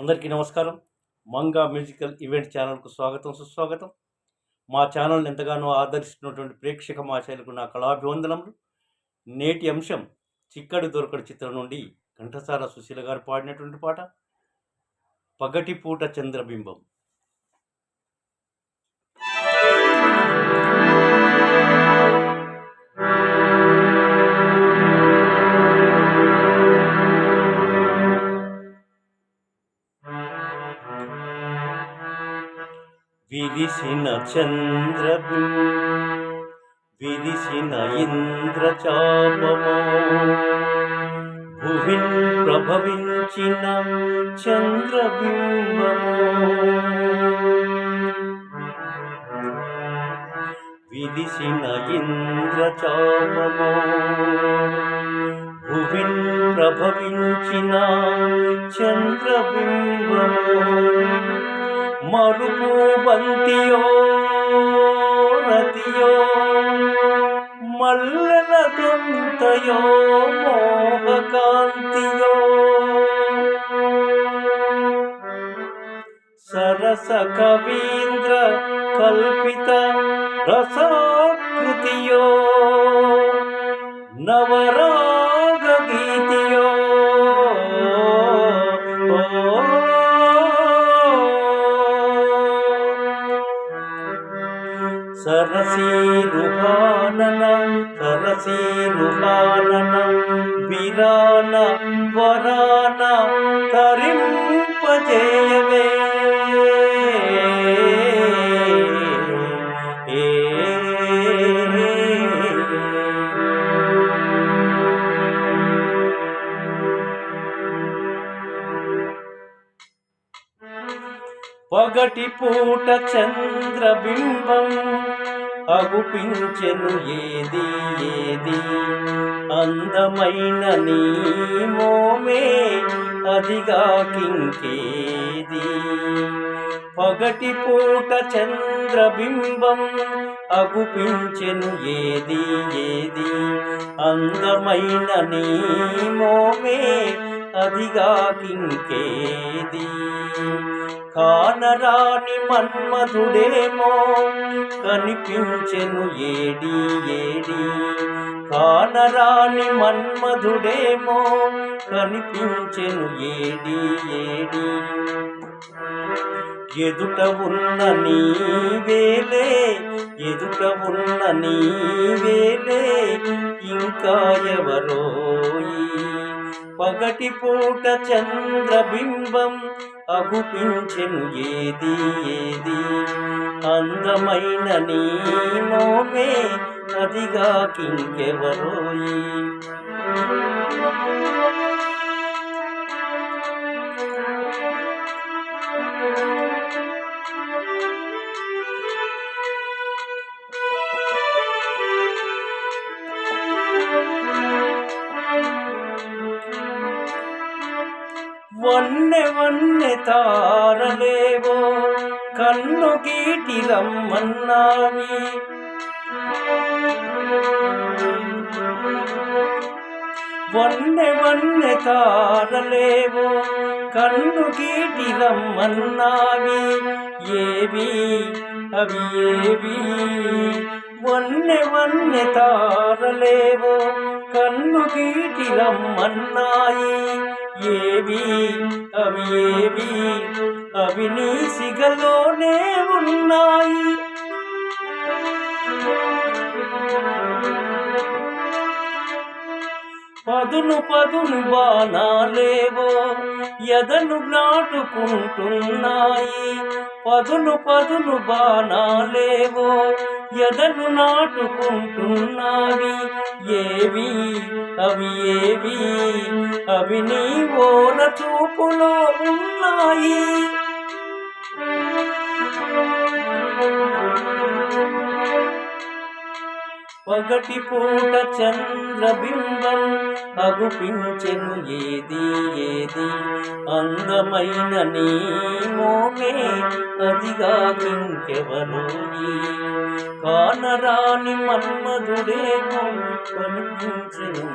అందరికీ నమస్కారం. Manga musical event ఛానల్కు స్వాగతం సుస్వాగతం. మా ఛానల్ని ఎంతగానో ఆదరిస్తున్నటువంటి ప్రేక్షక మాచాలకు నా కళాభివందనములు. నేటి అంశం చిక్కడి దొరకడు చిత్రం నుండి ఘంటసాల సుశీల గారు పాడినటువంటి పాట పగటిపూట చంద్రబింబం. విరిసిన చంద్రబిం విరిసిన ఇంద్రచాపమో భువిన్ ప్రభవించిన చంద్రబింబమో. విరిసిన ఇంద్రచాపమో భువిన్ ప్రభవించిన చంద్రబింబమో. మరుపు బంతియో రతియో మల్లెల దొంతయో మోహకాంతియో. సరస కవీంద్ర కల్పిత రసాకృతియో నవరాగ సరసీరుహానన సరసీరుహానన విరాన వరాన తరింపజేయవే. పగటి పూట చంద్రబింబం అగుపించెను ఏది ఏది? అందమైన నీ మోమే అదిగా కింకేది? పగటి పూట చంద్రబింబం అగుపించెను ఏది ఏది? అందమైన నీ మోమే అదిగా కింకేది? కానరాని మన్మధుడేమో కనిపించెను ఏడి ఏడి. కానరాని మన్మధుడేమో కనిపించెను ఏడి ఏడి. ఎదుట ఉన్న నీవేలే ఎదుట ఉన్న నీవేలే ఇంకా ఎవరో పగటి పూట చంద్రబింబం అగుపించెను ఏది ఏది? అందమైన నీ మోమే అదిగా కింకెవరోయి? వన్నె వన్నె తారలేవో కన్ను గీటి రమ్మన్నావి. వన్నె వన్నె తారలేవో కన్ను గీటి రమ్మన్నావి. ఏవి? అవి ఏవి? వన్నె వన్నె తారలేవో. కన్ను గీటి రమ్మన్నాయి. ఏవి? అవి ఏవి? అవి నీ సిగలోనే ఉన్నాయి. పదును పదును బాణాలేవో ఎదను నాటుకుంటున్నాయి. పదును పదును బాణాలేవో ఎదను నాటుకుంటున్నావి. ఏవి? అవి ఏవి? అవి నీ ఓన చూపులో ఉన్నాయి. పగటి పూట చంద్రబింబం అగుపించెను ఏది ఏది? అందమైన నీ మోమే అదిగా ఇంకెవరోయి కానరాని మన్మధుడేమో కనిపించెను?